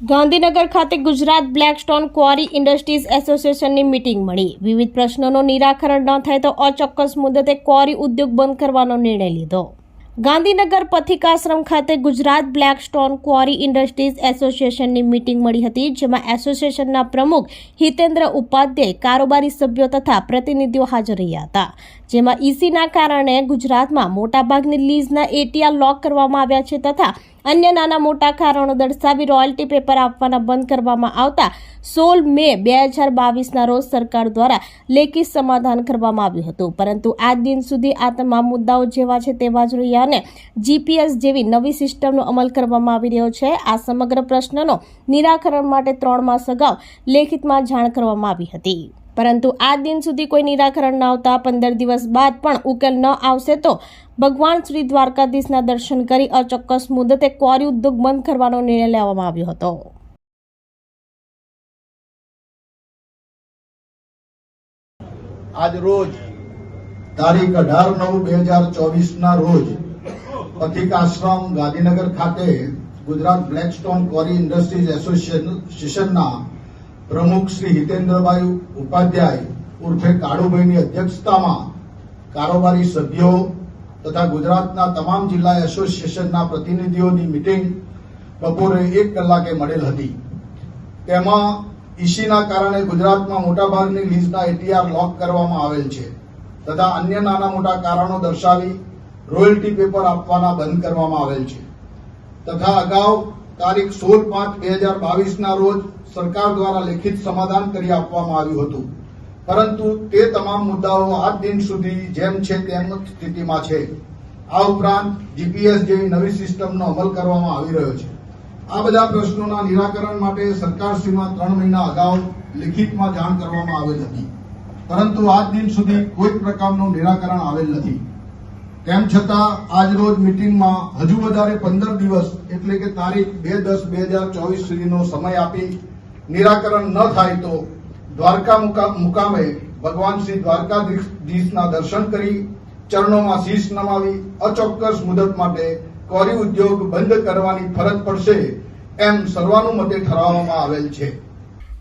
ગાંધીનગર ખાતે Gujarat blackstone quarry industries એસોસિએશનની meeting મળી. વિવિધ પ્રશ્નોનું નિરાકરણ ન થાય તો અચોક્કસ મુદતે ક્વારી ઉદ્યોગ બંધ કરવાનો નિર્ણય લીધો. ગાંધીનગર પથિકાશ્રમ ખાતે ગુજરાત બ્લેકસ્ટોન ક્વારી ઇન્ડસ્ટ્રીઝ એસોસિએશનની મીટિંગ મળી હતી, જેમાં એસોસિએશનના પ્રમુખ હિતેન્દ્ર ઉપાધ્યાય કારોબારી સભ્યો તથા પ્રતિનિધિઓ હાજર રહ્યા હતા. જેમાં ઈસીના કારણે ગુજરાતમાં મોટાભાગની લીઝના એટીઆર લોક કરવામાં આવ્યા છે તથા અન્ય નાના મોટા કારણો દર્શાવી રોયલ્ટી પેપર આપવાના બંધ કરવામાં આવતા સોળ મે બે હજાર બાવીસના રોજ સરકાર દ્વારા લેખિત સમાધાન કરવામાં આવ્યું હતું. પરંતુ આજ દિન સુધી આ તમામ મુદ્દાઓ જેવા છે તેવા જ રહ્યા અને જીપીએસ જેવી નવી સિસ્ટમનો અમલ કરવામાં આવી રહ્યો છે. આ સમગ્ર પ્રશ્નનો નિરાકરણ માટે ત્રણ માસ અગાઉ લેખિતમાં જાણ કરવામાં આવી હતી. પરંતુ આ દિન સુધી કોઈ નિરાકરણ ન આવતા પંદર દિવસ બાદ પણ ઉકેલ ન આવશે તો ભગવાન શ્રી દ્વારકાધીશના દર્શન કરી અચોક્કસ મુદતે ક્વારી ઉદ્યોગ બંધ કરવાનો નિર્ણય લેવામાં આવ્યો હતો. આજ રોજ તારીખ અઢાર નવ બે હજાર ચોવીસ ના રોજ પથિક આશ્રમ ગાંધીનગર ખાતે ગુજરાત બ્લેકસ્ટોન ક્વોરી ઇન્ડસ્ટ્રીઝ એસોસિએશનના પ્રમુખ શ્રી હિતેન્દ્રભાઈ ઉપાધ્યાય ઉર્ફે કાળુભાઈની અધ્યક્ષતામાં કારોબારી સભ્યો તથા ગુજરાતના તમામ જિલ્લા એસોસિએશનના પ્રતિનિધિઓની મિટિંગ બપોરે એક કલાકે મળેલ હતી. તેમાં ઈસીના કારણે ગુજરાતમાં મોટાભાગની લીઝના એટીઆર લોક કરવામાં આવેલ છે તથા અન્ય નાના મોટા કારણો દર્શાવી રોયલ્ટી પેપર આપવાના બંધ કરવામાં આવેલ છે. તથા અગાઉ તારીખ સોળ પાંચ બે હજાર બાવીસના રોજ સરકાર દ્વારા લેખિત સમાધાન કરી આપવામાં આવ્યું હતું. પરંતુ તે તમામ મુદ્દાઓ આજ દિન સુધી જેમ છે તેમ સ્થિતિમાં છે. આ ઉપરાંત જીપીએસ જેવી નવી સિસ્ટમનો અમલ કરવામાં આવી રહ્યો છે. આ બધા પ્રશ્નોના નિરાકરણ માટે સરકારશ્રીમાં ત્રણ મહિના અગાઉ લિખિતમાં જાણ કરવામાં આવેલ હતી પરંતુ આજ દિન સુધી કોઈ પ્રકારનું નિરાકરણ આવેલ નથી. તેમ છતાં, આજરોજ મિટિંગમાં હજુ વધારે પંદર દિવસ, એટલે કે તારીખ બે દસ બે હજાર ચોવીસ સુધીનો સમય આપી નિરાકરણ ન થાય તો દ્વારકા મુકા- મુકામે ભગવાન શ્રી દ્વારકાધીશના દર્શન કરી, ચરણોમાં શીશ નમાવી, અચોક્કસ મુદત માટે કોરી ઉદ્યોગ બંધ કરવાની ફરજ પડશે, એમ સર્વાનુમતે ઠરાવવામાં આવેલ છે.